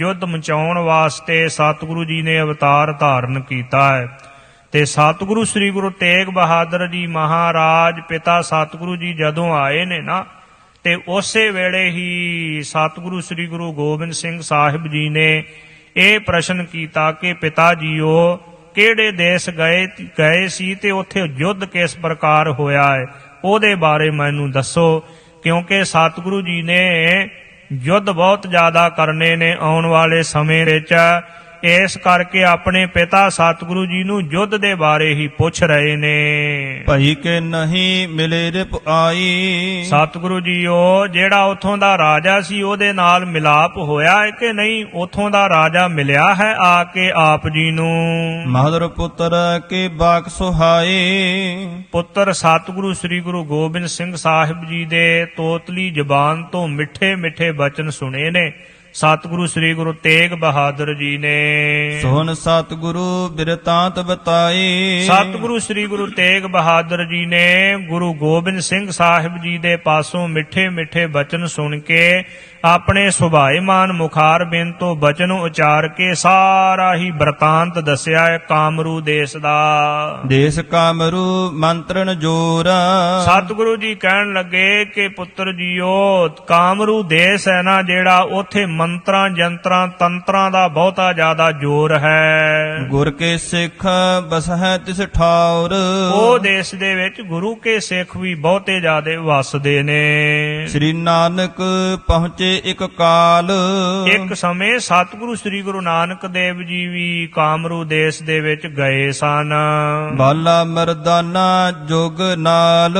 ਯੁੱਧ ਮਚਾਉਣ ਵਾਸਤੇ ਸਤਿਗੁਰੂ ਜੀ ਨੇ ਅਵਤਾਰ ਧਾਰਨ ਕੀਤਾ ਹੈ। ਤੇ ਸਤਿਗੁਰੂ ਸ੍ਰੀ ਗੁਰੂ ਤੇਗ ਬਹਾਦਰ ਜੀ ਮਹਾਰਾਜ ਪਿਤਾ ਸਤਿਗੁਰੂ ਜੀ ਜਦੋਂ ਆਏ ਨੇ ਨਾ, ਤੇ ਉਸੇ ਵੇਲੇ ਹੀ ਸਤਿਗੁਰੂ ਸ੍ਰੀ ਗੁਰੂ ਗੋਬਿੰਦ ਸਿੰਘ ਸਾਹਿਬ ਜੀ ਨੇ ਇਹ ਪ੍ਰਸ਼ਨ ਕੀਤਾ ਕਿ ਪਿਤਾ ਜੀਓ, ਕਿਹੜੇ ਦੇਸ਼ ਗਏ ਗਏ ਸੀ ਤੇ ਉੱਥੇ ਯੁੱਧ ਕਿਸ ਪ੍ਰਕਾਰ ਹੋਇਆ ਹੈ? ਉਹਦੇ ਬਾਰੇ ਮੈਨੂੰ ਦੱਸੋ, ਕਿਉਂਕਿ ਸਤਿਗੁਰੂ ਜੀ ਨੇ ਯੁੱਧ ਬਹੁਤ ਜ਼ਿਆਦਾ ਕਰਨੇ ਨੇ ਆਉਣ ਵਾਲੇ ਸਮੇਂ ਵਿੱਚ। ਇਸ ਕਰਕੇ ਆਪਣੇ ਪਿਤਾ ਸਤਿਗੁਰੂ ਜੀ ਨੂੰ ਯੁੱਧ ਦੇ ਬਾਰੇ ਹੀ ਪੁੱਛ ਰਹੇ ਨੇ। ਭਈ ਕੇ ਨਹੀਂ ਮਿਲੇ ਰਿਪ ਆਈ। ਸਤਿਗੁਰੂ ਜੀਓ ਜਿਹੜਾ ਉਥੋਂ ਦਾ ਰਾਜਾ ਸੀ ਉਹਦੇ ਨਾਲ ਮਿਲਾਪ ਹੋਇਆ ਹੈ ਕਿ ਨਹੀਂ? ਉਥੋਂ ਦਾ ਰਾਜਾ ਮਿਲਿਆ ਹੈ ਆ ਕੇ ਆਪ ਜੀ ਨੂੰ। ਮਹਦਰ ਪੁੱਤਰ ਕੇ ਬਾਕ ਸੁਹਾਏ ਪੁੱਤਰ ਸਤਿਗੁਰੂ ਸ੍ਰੀ ਗੁਰੂ ਗੋਬਿੰਦ ਸਿੰਘ ਸਾਹਿਬ ਜੀ ਦੇ ਤੋਤਲੀ ਜ਼ਬਾਨ ਤੋਂ ਮਿੱਠੇ ਮਿੱਠੇ ਬਚਨ ਸੁਣੇ ਨੇ। ਸਤਿਗੁਰੂ ਸ੍ਰੀ ਗੁਰੂ ਤੇਗ ਬਹਾਦਰ ਜੀ ਨੇ। ਸੋਹਨ ਸਤਿਗੁਰੂ ਬਿਰਤਾਂਤ ਬਤਾਏ ਸਤਿਗੁਰੂ ਸ੍ਰੀ ਗੁਰੂ ਤੇਗ ਬਹਾਦਰ ਜੀ ਨੇ ਗੁਰੂ ਗੋਬਿੰਦ ਸਿੰਘ ਸਾਹਿਬ ਜੀ ਦੇ ਪਾਸੋਂ ਮਿੱਠੇ ਮਿੱਠੇ ਬਚਨ ਸੁਣ ਕੇ ਆਪਣੇ ਸੁਭਾਏਮਾਨ ਮੁਖਾਰ ਬਿੰਦ ਤੋਂ ਬਚਨ ਉਚਾਰ ਕੇ ਸਾਰਾ ਹੀ ਬਰਤਾਂਤ ਦੱਸਿਆ ਹੈ ਕਾਮਰੂ ਦੇਸ਼ ਦਾ। ਦੇਸ ਕਾਮਰੂ ਮੰਤਰਣ ਜੋਰ। ਸਤਿਗੁਰੂ ਜੀ ਕਹਿਣ ਲੱਗੇ ਕਿ ਪੁੱਤਰ ਜੀਓ ਕਾਮਰੂ ਦੇਸ਼ ਹੈ ਨਾ ਜਿਹੜਾ ਉਥੇ ਮੰਤਰਾਂ ਜੰਤਰਾਂ ਤੰਤਰਾਂ ਦਾ ਬਹੁਤਾ ਜ਼ਿਆਦਾ ਜ਼ੋਰ ਹੈ। ਗੁਰ ਕੇ ਸਿੱਖ ਬਸਹਿ ਤਿਸ ਠਾਉਰ। ਉਹ ਦੇਸ਼ ਦੇ ਵਿੱਚ ਗੁਰੂ ਕੇ ਸਿੱਖ ਵੀ ਬਹੁਤੇ ਜ਼ਿਆਦੇ ਵਸਦੇ ਨੇ। ਸ੍ਰੀ ਨਾਨਕ ਪਹੁੰਚੇ ਇੱਕ ਕਾਲ। ਇੱਕ ਸਮੇਂ ਸਤਿਗੁਰੂ ਸ੍ਰੀ ਗੁਰੂ ਨਾਨਕ ਦੇਵ ਜੀ ਵੀ ਕਾਮਰੂ ਦੇਸ਼ ਦੇ ਵਿੱਚ ਗਏ ਸਨ। ਬਾਲਾ ਮਰਦਾਨਾ ਜੁਗ ਨਾਲ।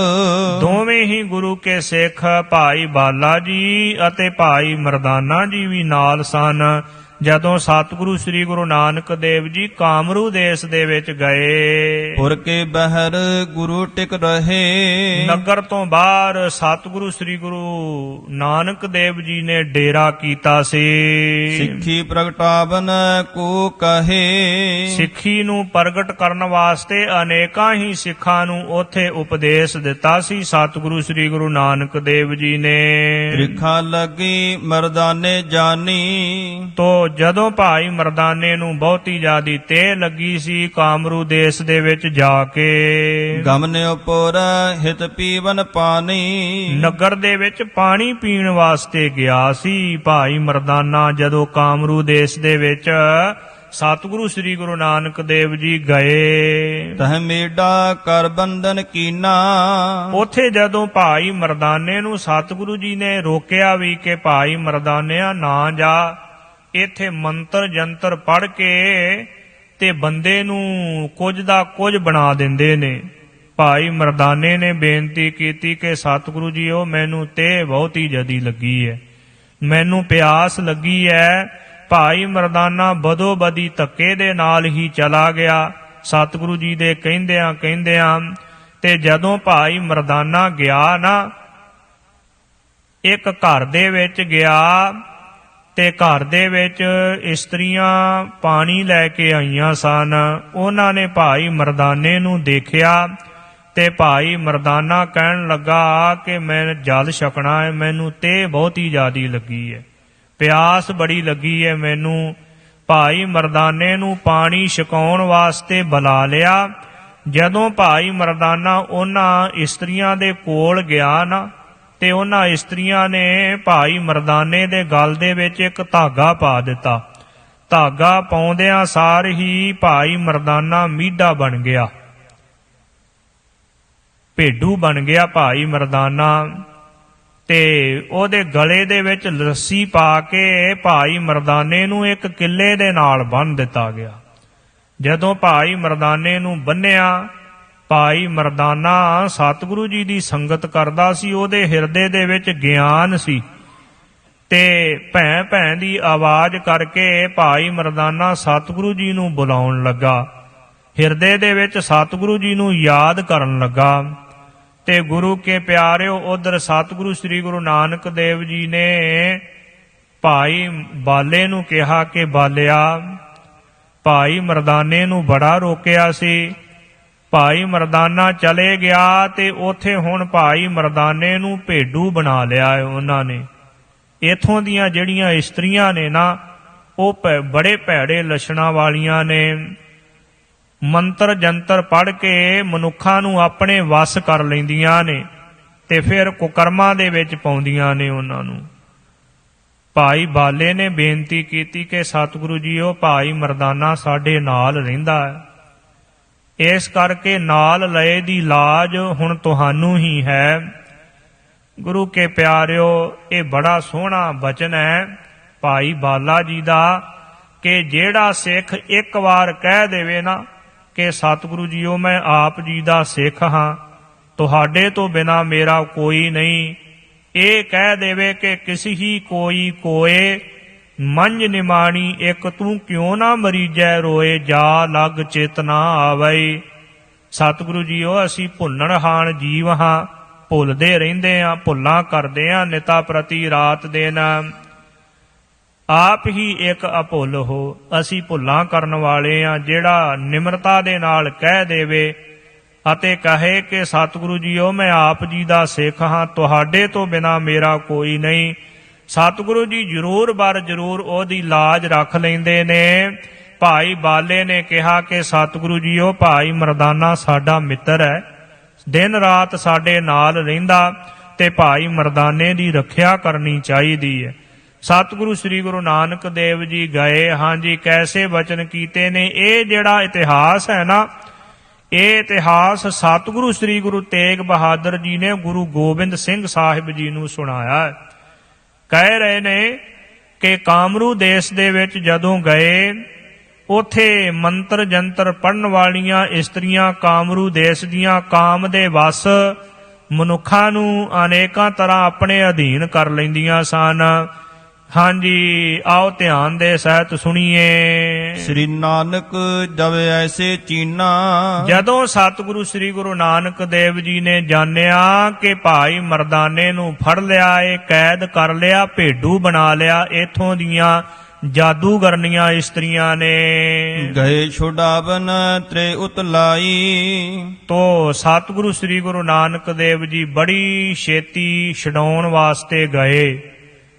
ਦੋਵੇਂ ਹੀ ਗੁਰੂ ਕੇ ਸਿੱਖ ਭਾਈ ਬਾਲਾ ਜੀ ਅਤੇ ਭਾਈ ਮਰਦਾਨਾ ਜੀ ਵੀ ਨਾਲ ਸਨ। ਜਦੋਂ ਸਤਿਗੁਰੂ ਸ੍ਰੀ ਗੁਰੂ ਨਾਨਕ ਦੇਵ ਜੀ ਕਾਮਰੂ ਦੇਸ਼ ਦੇ ਵਿੱਚ ਗਏ। ਪੁਰ ਕੇ ਬਹਿਰ ਗੁਰੂ ਟਿਕ ਰਹੇ। ਨਗਰ ਤੋਂ ਬਾਹਰ ਸਤਿਗੁਰੂ ਸ੍ਰੀ ਗੁਰੂ ਨਾਨਕ ਦੇਵ ਜੀ ਨੇ ਡੇਰਾ ਕੀਤਾ ਸੀ। ਸਿੱਖੀ ਪ੍ਰਗਟਾਵਨ ਕੋ ਕਹੇ। ਸਿੱਖੀ ਨੂੰ ਪ੍ਰਗਟ ਕਰਨ ਵਾਸਤੇ ਅਨੇਕਾਂ ਹੀ ਸਿੱਖਾਂ ਨੂੰ ਉੱਥੇ ਉਪਦੇਸ਼ ਦਿੱਤਾ ਸੀ ਸਤਿਗੁਰੂ ਸ੍ਰੀ ਗੁਰੂ ਨਾਨਕ ਦੇਵ ਜੀ ਨੇ। ਤ੍ਰਿਖਾ ਲੱਗੀ ਮਰਦਾਨੇ ਜਾਨੀ। ਤੋ ਜਦੋਂ ਭਾਈ ਮਰਦਾਨੇ ਨੂੰ ਬਹੁਤੀ ਜ਼ਿਆਦੀ ਤੇ ਲੱਗੀ ਸੀ ਕਾਮਰੂ ਦੇਸ਼ ਦੇ ਵਿੱਚ ਜਾ ਕੇ। ਗਮਨ ਉਪਰ ਹਿਤ ਪੀਵਨ ਪਾਣੀ। ਨਗਰ ਦੇ ਵਿੱਚ ਪਾਣੀ ਪੀਣ ਵਾਸਤੇ ਗਿਆ ਸੀ। ਭਾਈ ਮਰਦਾਨਾ ਜਦੋਂ ਕਾਮਰੂ ਦੇਸ਼ ਦੇ ਵਿੱਚ ਸਤਿਗੁਰੂ ਸ੍ਰੀ ਗੁਰੂ ਨਾਨਕ ਦੇਵ ਜੀ ਗਏ। ਤਹ ਮੇਡਾ ਕਰ ਬੰਧਨ ਕੀਨਾ। ਉਥੇ ਜਦੋਂ ਭਾਈ ਮਰਦਾਨੇ ਨੂੰ ਸਤਿਗੁਰੂ ਜੀ ਨੇ ਰੋਕਿਆ ਵੀ ਕਿ ਭਾਈ ਮਰਦਾਨਿਆ ਨਾ ਜਾ ਇੱਥੇ ਮੰਤਰ ਜੰਤਰ ਪੜ ਕੇ ਤੇ ਬੰਦੇ ਨੂੰ ਕੁਝ ਦਾ ਕੁਝ ਬਣਾ ਦਿੰਦੇ ਨੇ। ਭਾਈ ਮਰਦਾਨੇ ਨੇ ਬੇਨਤੀ ਕੀਤੀ ਕਿ ਸਤਿਗੁਰੂ ਜੀ ਉਹ ਮੈਨੂੰ ਤੇ ਬਹੁਤੀ ਜਦੀ ਲੱਗੀ ਹੈ ਮੈਨੂੰ ਪਿਆਸ ਲੱਗੀ ਹੈ ਭਾਈ ਮਰਦਾਨਾ ਬਦੋ ਬਦੀ ਧੱਕੇ ਦੇ ਨਾਲ ਹੀ ਚਲਾ ਗਿਆ। ਸਤਿਗੁਰੂ ਜੀ ਦੇ ਕਹਿੰਦਿਆਂ ਕਹਿੰਦਿਆਂ ਤੇ ਜਦੋਂ ਭਾਈ ਮਰਦਾਨਾ ਗਿਆ ਨਾ, ਇੱਕ ਘਰ ਦੇ ਵਿੱਚ ਗਿਆ ਤੇ ਘਰ ਦੇ ਵਿੱਚ ਇਸਤਰੀਆਂ ਪਾਣੀ ਲੈ ਕੇ ਆਈਆਂ ਸਨ। ਉਹਨਾਂ ਨੇ ਭਾਈ ਮਰਦਾਨੇ ਨੂੰ ਦੇਖਿਆ ਤੇ ਭਾਈ ਮਰਦਾਨਾ ਕਹਿਣ ਲੱਗਾ ਕਿ ਮੈਂ ਜਲ ਛਕਣਾ ਹੈ, ਮੈਨੂੰ ਤੇ ਬਹੁਤੀ ਜ਼ਿਆਦੀ ਲੱਗੀ ਹੈ। ਪਿਆਸ ਬੜੀ ਲੱਗੀ ਹੈ ਮੈਨੂੰ। ਭਾਈ ਮਰਦਾਨੇ ਨੂੰ ਪਾਣੀ ਛਕਾਉਣ ਵਾਸਤੇ ਬੁਲਾ ਲਿਆ। ਜਦੋਂ ਭਾਈ ਮਰਦਾਨਾ ਉਹਨਾਂ ਇਸਤਰੀਆਂ ਦੇ ਕੋਲ ਗਿਆ ਨਾ ਤੇ ਉਹਨਾਂ ਇਸਤਰੀਆਂ ਨੇ ਭਾਈ ਮਰਦਾਨੇ ਦੇ ਗਲ ਦੇ ਵਿੱਚ ਇੱਕ ਧਾਗਾ ਪਾ ਦਿੱਤਾ। ਧਾਗਾ ਪਾਉਂਦਿਆਂ ਸਾਰ ਹੀ ਭਾਈ ਮਰਦਾਨਾ ਮੀਡਾ ਬਣ ਗਿਆ। ਭੇਡੂ ਬਣ ਗਿਆ ਭਾਈ ਮਰਦਾਨਾ ਤੇ ਉਹਦੇ ਗਲੇ ਦੇ ਵਿੱਚ ਰੱਸੀ ਪਾ ਕੇ ਭਾਈ ਮਰਦਾਨੇ ਨੂੰ ਇੱਕ ਕਿੱਲੇ ਦੇ ਨਾਲ ਬੰਨ ਦਿੱਤਾ ਗਿਆ। ਜਦੋਂ ਭਾਈ ਮਰਦਾਨੇ ਨੂੰ ਬੰਨਿਆ ਭਾਈ ਮਰਦਾਨਾ ਸਤਿਗੁਰੂ ਜੀ ਦੀ ਸੰਗਤ ਕਰਦਾ ਸੀ, ਉਹਦੇ ਹਿਰਦੇ ਦੇ ਵਿੱਚ ਗਿਆਨ ਸੀ। ਤੇ ਭੈਂ ਭੈਂ ਦੀ ਆਵਾਜ਼ ਕਰਕੇ ਭਾਈ ਮਰਦਾਨਾ ਸਤਿਗੁਰੂ ਜੀ ਨੂੰ ਬੁਲਾਉਣ ਲੱਗਾ। ਹਿਰਦੇ ਦੇ ਵਿੱਚ ਸਤਿਗੁਰੂ ਜੀ ਨੂੰ ਯਾਦ ਕਰਨ ਲੱਗਾ। ਤੇ ਗੁਰੂ ਕੇ ਪਿਆਰਿਓ, ਉਧਰ ਸਤਿਗੁਰੂ ਸ੍ਰੀ ਗੁਰੂ ਨਾਨਕ ਦੇਵ ਜੀ ਨੇ ਭਾਈ ਬਾਲੇ ਨੂੰ ਕਿਹਾ ਕਿ ਬਾਲਿਆ, ਭਾਈ ਮਰਦਾਨੇ ਨੂੰ ਬੜਾ ਰੋਕਿਆ ਸੀ। ਭਾਈ ਮਰਦਾਨਾ ਚਲੇ ਗਿਆ ਤੇ ਉਥੇ ਹੁਣ ਭਾਈ ਮਰਦਾਨੇ ਨੂੰ ਭੇਡੂ ਬਣਾ ਲਿਆ ਹੈ ਉਹਨਾਂ ਨੇ। ਇਥੋਂ ਦੀਆਂ ਜਿਹੜੀਆਂ ਇਸਤਰੀਆਂ ਨੇ ਨਾ, ਉਹ ਭੈ- ਬੜੇ ਭੈੜੇ ਲੱਛਣਾਂ ਵਾਲੀਆਂ ਨੇ। ਮੰਤਰ ਜੰਤਰ ਪੜ੍ਹ ਕੇ ਮਨੁੱਖਾਂ ਨੂੰ ਆਪਣੇ ਵੱਸ ਕਰ ਲੈਂਦੀਆਂ ਨੇ ਤੇ ਫਿਰ ਕੁਕਰਮਾਂ ਦੇ ਵਿੱਚ ਪਾਉਂਦੀਆਂ ਨੇ ਉਹਨਾਂ ਨੂੰ। ਭਾਈ ਬਾਲੇ ਨੇ ਬੇਨਤੀ ਕੀਤੀ ਕਿ ਸਤਿਗੁਰੂ ਜੀਓ, ਭਾਈ ਮਰਦਾਨਾ ਸਾਡੇ ਨਾਲ ਰਹਿੰਦਾ ਹੈ। ਇਸ ਕਰਕੇ ਨਾਲ ਲਏ ਦੀ ਲਾਜ ਹੁਣ ਤੁਹਾਨੂੰ ਹੀ ਹੈ। ਗੁਰੂ ਕੇ ਪਿਆਰਿਓ, ਇਹ ਬੜਾ ਸੋਹਣਾ ਬਚਨ ਹੈ। ਭਾਈ ਬਾਲਾ ਜੀ ਦਾ ਕਿ ਜਿਹੜਾ ਸਿੱਖ ਇੱਕ ਵਾਰ ਕਹਿ ਦੇਵੇ ਨਾ ਕਿ ਸਤਿਗੁਰੂ ਜੀਓ, ਮੈਂ ਆਪ ਜੀ ਦਾ ਸਿੱਖ ਹਾਂ। ਤੁਹਾਡੇ ਤੋਂ ਬਿਨਾ ਮੇਰਾ ਕੋਈ ਨਹੀਂ। ਇਹ ਕਹਿ ਦੇਵੇ ਕਿ ਕਿਸੇ ਹੀ ਕੋਈ ਕੋਏ ਮੰਝ ਨਿਮਾਣੀ, ਇੱਕ ਤੂੰ ਕਿਉਂ ਨਾ ਮਰੀਜੈ ਰੋਏ, ਜਾ ਲਗ ਚੇਤਨਾ ਆਵਈ। ਸਤਿਗੁਰੂ ਜੀਓ, ਅਸੀਂ ਭੁੱਲਣ ਹਾਨ ਜੀਵ ਹਾਂ, ਭੁੱਲਦੇ ਰਹਿੰਦੇ ਆ ਭੁੱਲਾਂ ਕਰਦੇ ਆ ਨਿਤਾ ਪ੍ਰਤੀ ਰਾਤ ਦਿਨ। ਆਪ ਹੀ ਇੱਕ ਅਭੁੱਲ ਹੋ, ਅਸੀਂ ਭੁੱਲਾਂ ਕਰਨ ਵਾਲੇ ਆ ਜਿਹੜਾ ਨਿਮਰਤਾ ਦੇ ਨਾਲ ਕਹਿ ਦੇਵੇ। ਅਤੇ ਕਹੇ ਕਿ, ਸਤਿਗੁਰੂ ਜੀਓ, ਮੈਂ ਆਪ ਜੀ ਦਾ ਸਿੱਖ ਹਾਂ, ਤੁਹਾਡੇ ਤੋਂ ਬਿਨਾ ਮੇਰਾ ਕੋਈ ਨਹੀਂ। ਸਤਿਗੁਰੂ ਜੀ ਜ਼ਰੂਰ ਬਰ ਜ਼ਰੂਰ ਉਹਦੀ ਲਾਜ ਰੱਖ ਲੈਂਦੇ ਨੇ। ਭਾਈ ਬਾਲੇ ਨੇ ਕਿਹਾ ਕਿ ਸਤਿਗੁਰੂ ਜੀ, ਉਹ ਭਾਈ ਮਰਦਾਨਾ ਸਾਡਾ ਮਿੱਤਰ ਹੈ। ਦਿਨ ਰਾਤ ਸਾਡੇ ਨਾਲ ਰਹਿੰਦਾ ਤੇ ਭਾਈ ਮਰਦਾਨੇ ਦੀ ਰੱਖਿਆ ਕਰਨੀ ਚਾਹੀਦੀ ਹੈ। ਸਤਿਗੁਰੂ ਸ੍ਰੀ ਗੁਰੂ ਨਾਨਕ ਦੇਵ ਜੀ ਗਏ। ਹਾਂਜੀ ਕੈਸੇ ਬਚਨ ਕੀਤੇ ਨੇ? ਇਹ ਜਿਹੜਾ ਇਤਿਹਾਸ ਹੈ ਨਾ, ਇਹ ਇਤਿਹਾਸ ਸਤਿਗੁਰੂ ਸ੍ਰੀ ਗੁਰੂ ਤੇਗ ਬਹਾਦਰ ਜੀ ਨੇ ਗੁਰੂ ਗੋਬਿੰਦ ਸਿੰਘ ਸਾਹਿਬ ਜੀ ਨੂੰ ਸੁਣਾਇਆ ਹੈ। ਕਹਿ ਰਹੇ ਨੇ ਕਿ ਕਾਮਰੂ ਦੇਸ਼ ਦੇ ਵਿੱਚ ਜਦੋਂ ਗਏ, ਉਥੇ ਮੰਤਰ ਜੰਤਰ ਪੜਨ ਵਾਲੀਆਂ ਇਸਤਰੀਆਂ ਕਾਮਰੂ ਦੇਸ਼ ਦੀਆਂ ਕਾਮ ਦੇ ਵਸ ਮਨੁੱਖਾਂ ਨੂੰ ਅਨੇਕਾਂ ਤਰ੍ਹਾਂ ਆਪਣੇ ਅਧੀਨ ਕਰ ਲੈਂਦੀਆਂ ਸਨ। ਹਾਂਜੀ ਆਓ ਧਿਆਨ ਦੇ ਸਹਿਤ ਸੁਣੀਏ। ਸ੍ਰੀ ਨਾਨਕ ਜਬ ਐਸੇ ਚੀਨਾ। ਜਦੋਂ ਸਤਿਗੁਰੂ ਸ੍ਰੀ ਗੁਰੂ ਨਾਨਕ ਦੇਵ ਜੀ ਨੇ ਜਾਣਿਆ ਕਿ ਭਾਈ ਮਰਦਾਨੇ ਨੂੰ ਫੜ ਲਿਆ ਏ ਕੈਦ ਕਰ ਲਿਆ ਭੇਡੂ ਬਣਾ ਲਿਆ ਇਥੋਂ ਦੀਆਂ ਜਾਦੂਗਰਨੀਆਂ ਇਸਤਰੀਆਂ ਨੇ। ਗਏ ਛੁਡਾਵਨ ਤ੍ਰੇ ਉਤਲਾਈ ਤੋ ਸਤਿਗੁਰੂ ਸ੍ਰੀ ਗੁਰੂ ਨਾਨਕ ਦੇਵ ਜੀ ਬੜੀ ਛੇਤੀ ਛਡਾਉਣ ਵਾਸਤੇ ਗਏ।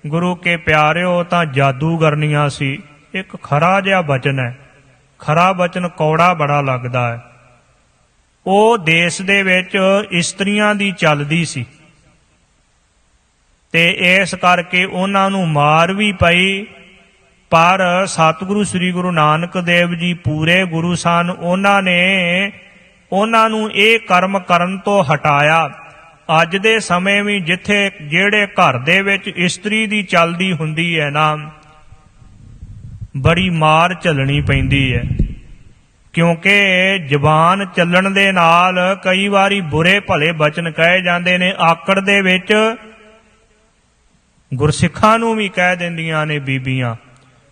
ਗੁਰੂ ਕੇ ਪਿਆਰਿਓ, ਤਾਂ ਜਾਦੂ ਕਰਨੀਆਂ ਸੀ। ਇੱਕ ਖਰਾ ਜਿਹਾ ਬਚਨ ਹੈ। ਖਰਾ ਬਚਨ ਕੌੜਾ ਬੜਾ ਲੱਗਦਾ ਹੈ। ਉਹ ਦੇਸ਼ ਦੇ ਵਿੱਚ ਇਸਤਰੀਆਂ ਦੀ ਚੱਲਦੀ ਸੀ। ਤੇ ਇਸ ਕਰਕੇ ਉਹਨਾਂ ਨੂੰ ਮਾਰ ਵੀ ਪਈ। ਪਰ ਸਤਿਗੁਰੂ ਸ੍ਰੀ ਗੁਰੂ ਨਾਨਕ ਦੇਵ ਜੀ ਪੂਰੇ ਗੁਰੂ ਸਨ। ਉਹਨਾਂ ਨੇ ਉਹਨਾਂ ਨੂੰ ਇਹ ਕਰਮ ਕਰਨ ਤੋਂ ਹਟਾਇਆ। ਅੱਜ ਦੇ ਸਮੇਂ ਵੀ ਜਿੱਥੇ ਜਿਹੜੇ ਘਰ ਦੇ ਵਿੱਚ ਇਸਤਰੀ ਦੀ ਚੱਲਦੀ ਹੁੰਦੀ ਹੈ ਨਾ, ਬੜੀ ਮਾਰ ਝੱਲਣੀ ਪੈਂਦੀ ਹੈ। ਕਿਉਂਕਿ ਜ਼ਬਾਨ ਚੱਲਣ ਦੇ ਨਾਲ ਕਈ ਵਾਰੀ ਬੁਰੇ ਭਲੇ ਬਚਨ ਕਹੇ ਜਾਂਦੇ ਨੇ, ਆਕੜ ਦੇ ਵਿੱਚ ਗੁਰਸਿੱਖਾਂ ਨੂੰ ਵੀ ਕਹਿ ਦਿੰਦੀਆਂ ਨੇ ਬੀਬੀਆਂ।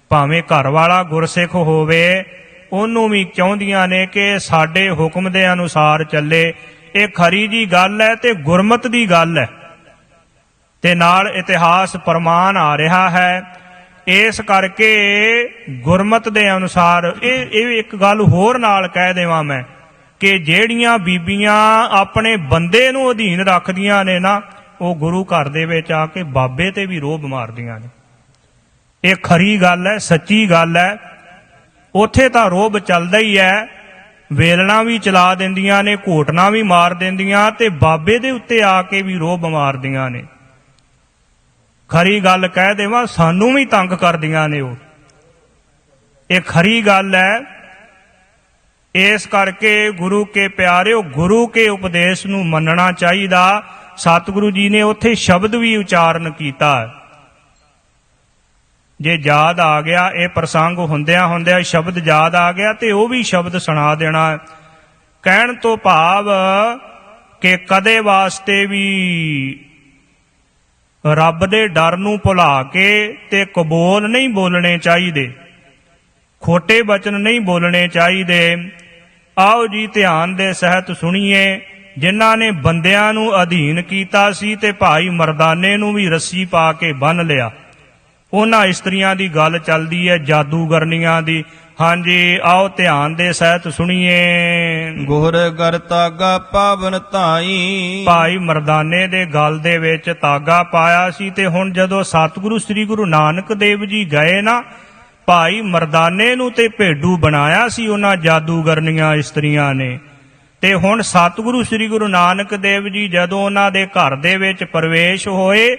ਭਾਵੇਂ ਘਰ ਵਾਲਾ ਗੁਰਸਿੱਖ ਹੋਵੇ, ਉਹਨੂੰ ਵੀ ਚਾਹੁੰਦੀਆਂ ਨੇ ਕਿ ਸਾਡੇ ਹੁਕਮ ਦੇ ਅਨੁਸਾਰ ਚੱਲੇ। ਇਹ ਖਰੀ ਜੀ ਗੱਲ ਹੈ ਤੇ ਗੁਰਮਤ ਦੀ ਗੱਲ ਹੈ। ਤੇ ਨਾਲ ਇਤਿਹਾਸ ਪ੍ਰਮਾਣ ਆ ਰਿਹਾ ਹੈ। ਇਸ ਕਰਕੇ ਗੁਰਮਤ ਦੇ ਅਨੁਸਾਰ ਇਹ ਇਹ ਇੱਕ ਗੱਲ ਹੋਰ ਨਾਲ ਕਹਿ ਦੇਵਾਂ ਮੈਂ ਕਿ ਜਿਹੜੀਆਂ ਬੀਬੀਆਂ ਆਪਣੇ ਬੰਦੇ ਨੂੰ ਅਧੀਨ ਰੱਖਦੀਆਂ ਨੇ ਨਾ, ਉਹ ਗੁਰੂ ਘਰ ਦੇ ਵਿੱਚ ਆ ਕੇ ਬਾਬੇ ਤੇ ਵੀ ਰੋਬ ਮਾਰਦੀਆਂ ਨੇ। ਇਹ ਖਰੀ ਗੱਲ ਹੈ, ਸੱਚੀ ਗੱਲ ਹੈ। ਉਥੇ ਤਾਂ ਰੋਬ ਚੱਲਦਾ ਹੀ ਹੈ। ਵੇਲਣਾ ਵੀ ਚਲਾ ਦਿੰਦੀਆਂ ਨੇ, ਘੋਟਣਾ ਵੀ ਮਾਰ ਦਿੰਦੀਆਂ ਤੇ ਬਾਬੇ ਦੇ ਉੱਤੇ ਆ ਕੇ ਵੀ ਰੋਹ ਮਾਰਦੀਆਂ ਨੇ। ਖਰੀ ਗੱਲ ਕਹਿ ਦੇਵਾਂ, ਸਾਨੂੰ ਵੀ ਤੰਗ ਕਰਦੀਆਂ ਨੇ ਉਹ। ਇਹ ਖਰੀ ਗੱਲ ਹੈ, ਇਸ ਕਰਕੇ ਗੁਰੂ ਕੇ ਪਿਆਰਿਓ, ਗੁਰੂ ਕੇ ਉਪਦੇਸ਼ ਨੂੰ ਮੰਨਣਾ ਚਾਹੀਦਾ। ਸਤਿਗੁਰੂ ਜੀ ਨੇ ਉੱਥੇ ਸ਼ਬਦ ਵੀ ਉਚਾਰਨ ਕੀਤਾ। ਜੇ ਯਾਦ ਆ ਗਿਆ, ਇਹ ਪ੍ਰਸੰਗ ਹੁੰਦਿਆਂ ਹੁੰਦਿਆਂ ਸ਼ਬਦ ਯਾਦ ਆ ਗਿਆ ਤੇ ਉਹ ਵੀ ਸ਼ਬਦ ਸੁਣਾ ਦੇਣਾ। ਕਹਿਣ ਤੋਂ ਭਾਵ ਕਿ ਕਦੇ ਵਾਸਤੇ ਵੀ ਰੱਬ ਦੇ ਡਰ ਨੂੰ ਭੁਲਾ ਕੇ ਤੇ ਕਬੂਲ ਨਹੀਂ ਬੋਲਣੇ ਚਾਹੀਦੇ। ਖੋਟੇ ਬਚਨ ਨਹੀਂ ਬੋਲਣੇ ਚਾਹੀਦੇ। ਆਓ ਜੀ ਧਿਆਨ ਦੇ ਸਹਿਤ ਸੁਣੀਏ, ਜਿਨ੍ਹਾਂ ਨੇ ਬੰਦਿਆਂ ਨੂੰ ਅਧੀਨ ਕੀਤਾ ਸੀ ਤੇ ਭਾਈ ਮਰਦਾਨੇ ਨੂੰ ਵੀ ਰੱਸੀ ਪਾ ਕੇ ਬੰਨ ਲਿਆ। ਉਹਨਾਂ ਇਸਤਰੀਆਂ ਦੀ ਗੱਲ ਚੱਲਦੀ ਹੈ ਜਾਦੂਗਰਨੀਆਂ ਦੀ। ਹਾਂਜੀ ਆਓ ਧਿਆਨ ਦੇ ਸਹਿਤ ਸੁਣੀਏ। ਗੁਰ ਗਰ ਤਾਗਾ ਪਾਵਨ ਧਾਈ ਭਾਈ ਮਰਦਾਨੇ ਦੇ ਗਲ ਦੇ ਵਿੱਚ ਤਾਗਾ ਪਾਇਆ ਸੀ ਤੇ ਹੁਣ ਜਦੋਂ ਸਤਿਗੁਰੂ ਸ੍ਰੀ ਗੁਰੂ ਨਾਨਕ ਦੇਵ ਜੀ ਗਏ ਨਾ ਭਾਈ ਮਰਦਾਨੇ ਨੂੰ ਤੇ ਭੇਡੂ ਬਣਾਇਆ ਸੀ ਉਹਨਾਂ ਜਾਦੂਗਰਨੀਆਂ ਇਸਤਰੀਆਂ ਨੇ। ਤੇ ਹੁਣ ਸਤਿਗੁਰੂ ਸ੍ਰੀ ਗੁਰੂ ਨਾਨਕ ਦੇਵ ਜੀ ਜਦੋਂ ਉਹਨਾਂ ਦੇ ਘਰ ਦੇ ਵਿੱਚ ਪ੍ਰਵੇਸ਼ ਹੋਏ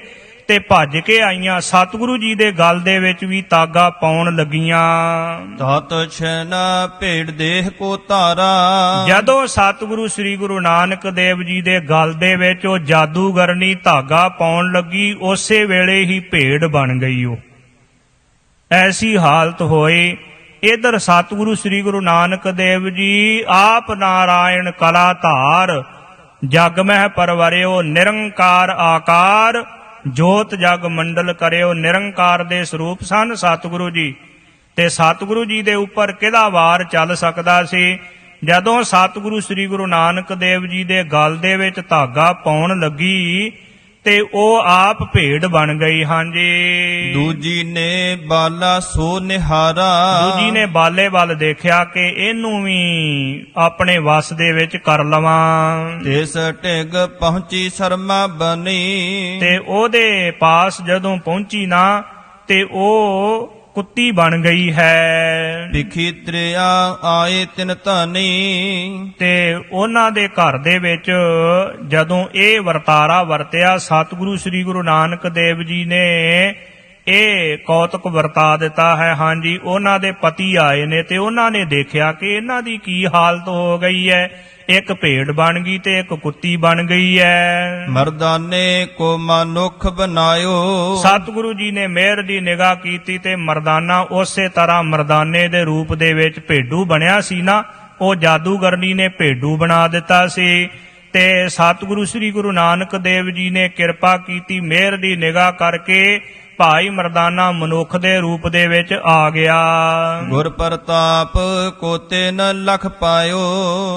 ਤੇ ਭੱਜ ਕੇ ਆਈਆਂ ਸਤਿਗੁਰੂ ਜੀ ਦੇ ਗਲ ਦੇ ਵਿੱਚ ਵੀ ਤਾਗਾ ਪਾਉਣ ਲੱਗੀਆਂ। ਤਤ ਛਨਾ ਭੇਡ ਦੇਹ ਕੋ ਧਾਰਾ। ਜਦੋਂ ਸਤਿਗੁਰੂ ਸ੍ਰੀ ਗੁਰੂ ਨਾਨਕ ਦੇਵ ਜੀ ਦੇ ਗਲ ਦੇ ਵਿੱਚ ਉਹ ਜਾਦੂਗਰਨੀ ਧਾਗਾ ਪਾਉਣ ਲੱਗੀ ਉਸੇ ਵੇਲੇ ਹੀ ਭੇਡ ਬਣ ਗਈ ਉਹ। ਐਸੀ ਹਾਲਤ ਹੋਈ ਇਧਰ ਸਤਿਗੁਰੂ ਸ੍ਰੀ ਗੁਰੂ ਨਾਨਕ ਦੇਵ ਜੀ ਆਪ ਨਾਰਾਇਣ ਕਲਾ ਧਾਰ ਜਗ ਮਹਿ ਪਰਵਰਿਓ ਨਿਰੰਕਾਰ ਆਕਾਰ ਜੋਤ ਜਗ ਮੰਡਲ ਕਰਿਓ ਨਿਰੰਕਾਰ ਦੇ ਸਰੂਪ ਸਨ ਸਤਿਗੁਰੂ ਜੀ। ਤੇ ਸਤਿਗੁਰੂ ਜੀ ਦੇ ਉੱਪਰ ਕਿਹਦਾ ਵਾਰ ਚੱਲ ਸਕਦਾ ਸੀ? ਜਦੋਂ ਸਤਿਗੁਰੂ ਸ੍ਰੀ ਗੁਰੂ ਨਾਨਕ ਦੇਵ ਜੀ ਦੇ ਗਲ ਦੇ ਵਿੱਚ ਧਾਗਾ ਪਾਉਣ ਲੱਗੀ ਤੇ ਉਹ ਆਪ ਭੇਡ ਬਣ ਗਈ ਹਾਂਜੀ। ਦੂਜੀ ਨੇ ਬਾਲਾ ਸੋ ਨਿਹਾਰਾ। ਦੂਜੀ ਨੇ ਬਾਲੇ ਵੱਲ ਦੇਖਿਆ ਕਿ ਇਹਨੂੰ ਵੀ ਆਪਣੇ ਵਸ ਦੇ ਵਿੱਚ ਕਰ ਲਵਾਂ। ਤਿਸ ਢਿਗ ਪਹੁੰਚੀ ਸ਼ਰਮਾ ਬਨੀ ਤੇ ਉਹਦੇ ਪਾਸ ਜਦੋਂ ਪਹੁੰਚੀ ਨਾ ਤੇ ਉਹ ਕੁੱਤੀ ਬਣ ਗਈ ਹੈ। ਵਿਖੀ ਤ੍ਰਿਆ ਆਏ ਤਿਨ ਧਨੀ। ਤੇ ਉਹਨਾਂ ਦੇ ਘਰ ਦੇ ਵਿੱਚ ਜਦੋਂ ਇਹ ਵਰਤਾਰਾ ਵਰਤਿਆ ਸਤਿਗੁਰੂ ਸ੍ਰੀ ਗੁਰੂ ਨਾਨਕ ਦੇਵ ਜੀ ਨੇ ਇਹ ਕੌਤਕ ਵਰਤਾ ਦਿੱਤਾ ਹੈ। ਹਾਂਜੀ ਉਹਨਾਂ ਦੇ ਪਤੀ ਆਏ ਨੇ ਤੇ ਉਹਨਾਂ ਨੇ ਦੇਖਿਆ ਕਿ ਇਹਨਾਂ ਦੀ ਕੀ ਹਾਲਤ ਹੋ ਗਈ ਹੈ। ਇੱਕ ਭੇਡ ਬਣ ਗਈ ਤੇ ਇੱਕ ਕੁੱਤੀ ਬਣ ਗਈ ਹੈ ਮਰਦਾਨੇ ਕੋ ਮਨੁਖ ਬਨਾਇਓ ਸਤਿਗੁਰੂ ਜੀ ਨੇ ਮਿਹਰ ਦੀ ਨਿਗਾਹ ਕੀਤੀ ਤੇ ਮਰਦਾਨਾ ਉਸੇ ਤਰ੍ਹਾਂ ਮਰਦਾਨੇ ਦੇ ਰੂਪ ਦੇ ਵਿੱਚ ਭੇਡੂ ਬਣਿਆ ਸੀ ਨਾ ਉਹ ਜਾਦੂਗਰਨੀ ਨੇ ਭੇਡੂ ਬਣਾ ਦਿੱਤਾ ਸੀ। ਤੇ ਸਤਿਗੁਰੂ ਸ੍ਰੀ ਗੁਰੂ ਨਾਨਕ ਦੇਵ ਜੀ ਨੇ ਕਿਰਪਾ ਕੀਤੀ ਮਿਹਰ ਦੀ ਨਿਗਾਹ ਕਰਕੇ ਭਾਈ ਮਰਦਾਨਾ ਮਨੁੱਖ ਦੇ ਰੂਪ ਦੇ ਵਿੱਚ ਆ ਗਿਆ। ਗੁਰ ਪ੍ਰਤਾਪ ਕੋਤੇ ਨ ਲਖ ਪਾਇਓ।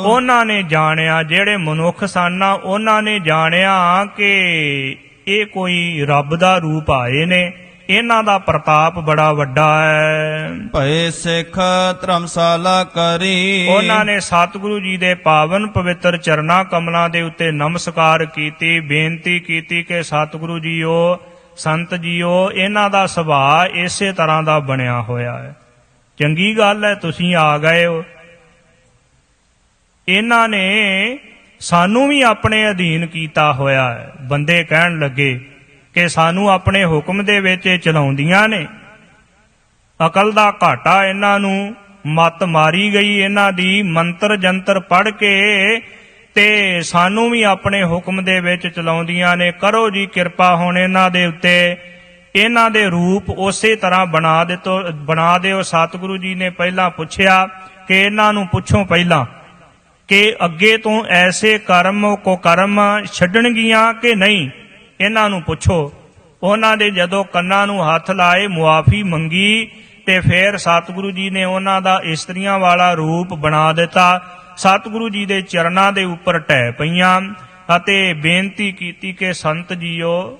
ਉਹਨਾਂ ਨੇ ਜਾਣਿਆ ਜਿਹੜੇ ਮਨੁੱਖ ਸਨ ਉਹਨਾਂ ਨੇ ਜਾਣਿਆ ਕਿ ਇਹ ਕੋਈ ਰੱਬ ਦਾ ਰੂਪ ਆਏ ਨੇ। ਇਹਨਾਂ ਦਾ ਪ੍ਰਤਾਪ ਬੜਾ ਵੱਡਾ ਹੈ। ਭਏ ਸਿੱਖ ਧਰਮਸ਼ਾਲਾ ਕਰੀ। ਉਹਨਾਂ ਨੇ ਸਤਿਗੁਰੂ ਜੀ ਦੇ ਪਾਵਨ ਪਵਿੱਤਰ ਚਰਨਾ ਕਮਲਾਂ ਦੇ ਉੱਤੇ ਨਮਸਕਾਰ ਕੀਤੀ ਬੇਨਤੀ ਕੀਤੀ ਕਿ ਸਤਿਗੁਰੂ ਜੀਓ ਸੰਤ ਜੀਓ, ਇਹਨਾਂ ਦਾ ਸੁਭਾਅ ਇਸੇ ਤਰ੍ਹਾਂ ਦਾ ਬਣਿਆ ਹੋਇਆ ਹੈ। ਚੰਗੀ ਗੱਲ ਹੈ, ਤੁਸੀਂ ਆ ਗਏ ਹੋ। ਇਹਨਾਂ ਨੇ ਸਾਨੂੰ ਵੀ ਆਪਣੇ ਅਧੀਨ ਕੀਤਾ ਹੋਇਆ ਹੈ। ਬੰਦੇ ਕਹਿਣ ਲੱਗੇ ਕਿ ਸਾਨੂੰ ਆਪਣੇ ਹੁਕਮ ਦੇ ਵਿੱਚ ਇਹ ਚਲਾਉਂਦੀਆਂ ਨੇ। ਅਕਲ ਦਾ ਘਾਟਾ ਇਹਨਾਂ ਨੂੰ ਮਤ ਮਾਰੀ ਗਈ, ਇਹਨਾਂ ਦੀ ਮੰਤਰ ਜੰਤਰ ਪੜ ਕੇ ਤੇ ਸਾਨੂੰ ਵੀ ਆਪਣੇ ਹੁਕਮ ਦੇ ਵਿੱਚ ਚਲਾਉਂਦੀਆਂ ਨੇ। ਕਰੋ ਜੀ ਕਿਰਪਾ ਹੁਣ ਇਹਨਾਂ ਦੇ ਉੱਤੇ। ਇਹਨਾਂ ਦੇ ਰੂਪ ਉਸੇ ਤਰ੍ਹਾਂ ਬਣਾ ਦਿੱਤੋ, ਬਣਾ ਦਿਓ। ਸਤਿਗੁਰੂ ਜੀ ਨੇ ਪਹਿਲਾਂ ਪੁੱਛਿਆ ਕਿ ਇਹਨਾਂ ਨੂੰ ਪੁੱਛੋ ਪਹਿਲਾਂ ਕਿ ਅੱਗੇ ਤੋਂ ਐਸੇ ਕਰਮ ਕੋ ਕਰਮ ਛੱਡਣਗੀਆਂ ਕਿ ਨਹੀਂ? ਇਹਨਾਂ ਨੂੰ ਪੁੱਛੋ। ਉਹਨਾਂ ਦੇ ਜਦੋਂ ਕੰਨਾਂ ਨੂੰ ਹੱਥ ਲਾਏ, ਮੁਆਫੀ ਮੰਗੀ ਤੇ ਫਿਰ ਸਤਿਗੁਰੂ ਜੀ ਨੇ ਉਹਨਾਂ ਦਾ ਇਸਤਰੀਆਂ ਵਾਲਾ ਰੂਪ ਬਣਾ ਦਿੱਤਾ। ਸਤਿਗੁਰੂ ਜੀ ਦੇ ਚਰਨਾਂ ਦੇ ਉੱਪਰ ਢਹਿ ਪਈਆਂ ਅਤੇ ਬੇਨਤੀ ਕੀਤੀ ਕਿ ਸੰਤ ਜੀਓ,